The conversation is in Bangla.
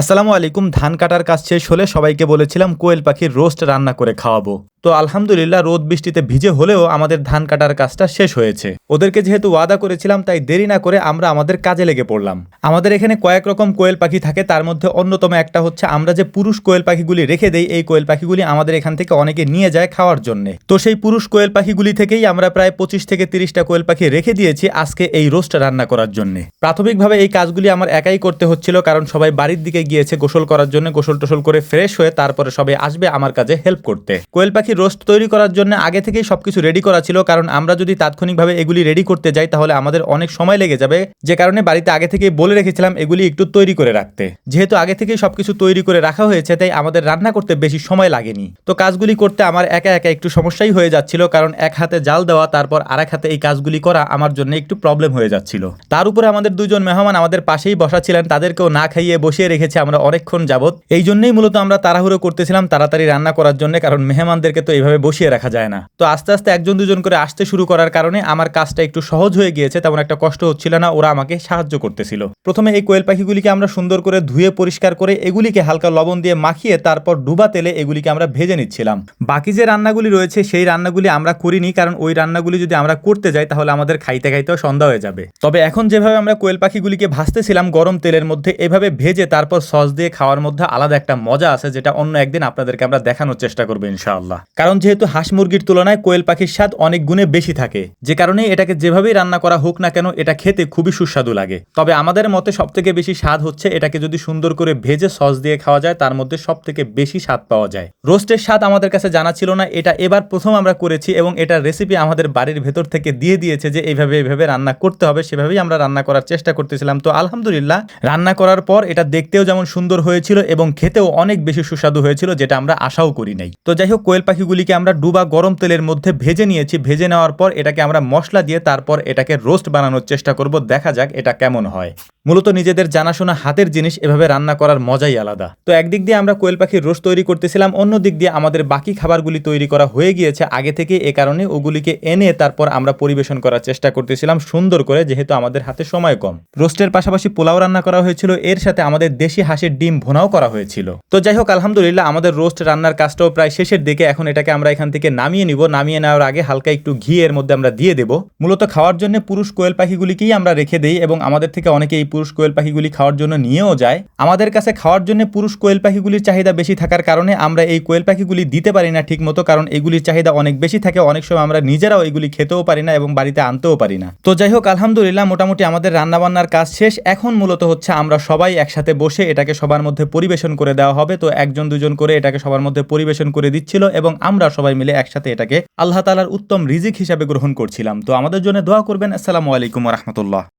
আসসালামু আলাইকুম, ধান কাটার কাজ শেষ হলে সবাইকে বলেছিলাম কোয়েল পাখির রোস্ট রান্না করে খাওয়াবো। তো আলহামদুলিল্লাহ রোদ বৃষ্টিতে ভিজে হলেও আমাদের ধান কাটার কাজটা শেষ হয়েছে। ওদেরকে যেহেতু ওয়াদা করেছিলাম, তাই দেরি না করে আমরা আমাদের কাজে লেগে পড়লাম। আমাদের এখানে কয়েক রকম কোয়েল পাখি থাকে, তার মধ্যে অন্যতম একটা হচ্ছে, আমরা যে পুরুষ কোয়েল পাখিগুলি রেখে দেই, এই কোয়েল পাখিগুলি আমাদের এখান থেকে অনেকে নিয়ে যায় খাওয়ার জন্য। তো সেই পুরুষ কোয়েল পাখিগুলি থেকেই আমরা প্রায় পঁচিশ থেকে তিরিশটা কোয়েল পাখি রেখে দিয়েছি আজকে এই রোস্ট রান্না করার জন্য। প্রাথমিকভাবে এই কাজগুলি আমার একাই করতে হচ্ছিল, কারণ সবাই বাড়ির দিকে গিয়েছে গোসল করার জন্য গোসল টোসল করে ফ্রেশ হয়ে তারপরে সবাই আসবে আমার কাজে হেল্প করতে। কোয়েল পাখি রোস্ট তৈরি করার জন্য আগে থেকেই সবকিছু রেডি করা ছিল, কারণ আমরা যদি তাৎক্ষণিকভাবে এগুলি রেডি করতে যাই, তাহলে আমাদের অনেক সময় লেগে যাবে। যে কারণে বাড়িতে আগে থেকেই বলে রেখেছিলাম এগুলি একটু তৈরি করে রাখতে। যেহেতু আগে থেকেই সবকিছু তৈরি করে রাখা হয়েছে, তাই আমাদের রান্না করতে বেশি সময় লাগেনি। তো কাজগুলি করতে আমার একা একা একটু সমস্যাই হয়ে যাচ্ছিল, কারণ এক হাতে জাল দেওয়া, তারপর আরেক হাতে এই কাজগুলি করা আমার জন্য একটু প্রবলেম হয়ে যাচ্ছিল। তার উপরে আমাদের দুজন মেহমান আমাদের পাশেই বসা ছিলেন, তাদেরকেও না খাইয়ে বসিয়ে রেখেছে আমরা অনেকক্ষণ যাবত এই জন্যই মূলত আমরা তাড়াহুড়ো করতেছিলাম তাড়াতাড়ি রান্না করার জন্য, কারণ মেহমানদেরকে তো এইভাবে বসিয়ে রাখা যায় না। তো আস্তে আস্তে একজন দুজন করে আসতে শুরু করার কারণে আমার কাজটা একটু সহজ হয়ে গিয়েছে, তেমন একটা কষ্ট হচ্ছিল না, ওরা আমাকে সাহায্য করতেছিল। প্রথমে এই কোয়েল পাখিগুলিকে আমরা সুন্দর করে ধুয়ে পরিষ্কার করে এগুলিকে হালকা লবণ দিয়ে মাখিয়ে তারপর ডুবা তেলে এগুলিকে আমরা ভেজে নিচ্ছিলাম। বাকি যে রান্নাগুলি রয়েছে, সেই রান্নাগুলি আমরা করিনি, কারণ ওই রান্নাগুলি যদি আমরা করতে যাই, তাহলে আমাদের খাইতে খাইতেও সন্ধ্যা হয়ে যাবে। তবে এখন যেভাবে আমরা কোয়েল পাখিগুলিকে ভাজতেছিলাম গরম তেলের মধ্যে, এভাবে ভেজে তারপর সস দিয়ে খাওয়ার মধ্যে আলাদা একটা মজা আছে, যেটা অন্য একদিন আপনাদেরকে আমরা দেখানোর চেষ্টা করব ইনশাআল্লাহ। কারণ যেহেতু হাঁস মুরগির তুলনায় কোয়েল পাখির স্বাদ অনেক গুণে বেশি থাকে। যে কারণে এটাকে যেভাবেই রান্না করা হোক না কেন, এটা খেতে খুবই সুস্বাদু লাগে। তবে আমাদের মতে সব থেকে বেশি স্বাদ হচ্ছে এটাকে যদি সুন্দর করে ভেজে সস দিয়ে খাওয়া যায়, তার মধ্যে সব থেকে বেশি স্বাদ পাওয়া যায়। রোস্টের স্বাদ আমাদের কাছে জানা ছিল না, এটা এবার প্রথম আমরা করেছি এবং এটার রেসিপি আমাদের বাড়ির ভেতর থেকে দিয়ে দিয়েছে যে এইভাবে এইভাবে রান্না করতে হবে, সেভাবেই আমরা রান্না করার চেষ্টা করতেছিলাম। তো আলহামদুলিল্লাহ, রান্না করার পর এটা দেখতেও যেমন সুন্দর হয়েছিল এবং খেতেও অনেক বেশি সুস্বাদু হয়েছিল, যেটা আমরা আশাও করি নাই। তো যাই হোক, কোয়েল পাখিগুলিকে আমরা ডুবা গরম তেলের মধ্যে ভেজে নিয়েছি। ভেজে নেওয়ার পর এটাকে আমরা মশলা দিয়ে তারপর এটাকে রোস্ট বানানোর চেষ্টা করব। দেখা যাক এটা কেমন হয়। মূলত নিজেদের জানাশোনা হাতের জিনিস, এভাবে রান্না করার মজাই আলাদা। তো একদিক দিয়ে আমরা কোয়েল পাখির রোস্ট তৈরি করতেছিলাম অন্য দিক দিয়ে আমাদের বাকি খাবারগুলি তৈরি করা হয়ে গিয়েছে। আগে থেকে এ কারণে ওগুলিকে এনে তারপর আমরা পরিবেশন করার চেষ্টা করতেছিলাম সুন্দর করে, যেহেতু আমাদের হাতে সময় কম। রোস্টের পাশাপাশি পোলাও রান্না করা হয়েছিল, এর সাথে আমাদের দেশি হাঁসের ডিম ভোনাও করা হয়েছিল। তো যাই হোক, আলহামদুলিল্লাহ আমাদের রোস্ট রান্নার কাজটাও প্রায় শেষের দিকে, এখন এটাকে আমরা এখান থেকে নামিয়ে নিব। নামিয়ে নেওয়ার আগে হালকা একটু ঘি এর মধ্যে আমরা দিয়ে দেব। মূলত খাওয়ার জন্য পুরুষ কোয়েল পাখিগুলিকেই আমরা রেখে দেই এবং আমাদের থেকে অনেকে এই পুরুষ কোয়েল পাখিগুলি খাওয়ার জন্য নিয়েও যায়। আমাদের কাছে খাওয়ার জন্য পুরুষ কোয়েল পাখিগুলির চাহিদা বেশি থাকার কারণে আমরা এই কোয়েল পাখিগুলি দিতে পারি না ঠিক মতো কারণ এগুলির চাহিদা অনেক বেশি থাকে। অনেক সময় আমরা নিজেরাও এগুলি খেতেও পারি না এবং বাড়িতে আনতেও পারি না। তো যাই হোক, আলহামদুলিল্লাহ মোটামুটি আমাদের রান্নাবান্নার কাজ শেষ। এখন মূলত হচ্ছে আমরা সবাই একসাথে বসে এটাকে সবার মধ্যে পরিবেশন করে দেওয়া হবে। তো একজন, দুজন করে এটাকে সবার মধ্যে পরিবেশন করে দিচ্ছিল এবং আমরা সবাই মিলে একসাথে এটাকে আল্লাহ তালার উত্তম রিজিক হিসাবে গ্রহণ করছিলাম। তো আমাদের জন্য দোয়া করবেন। আসসালামু আলাইকুম রহমতুল্লাহ।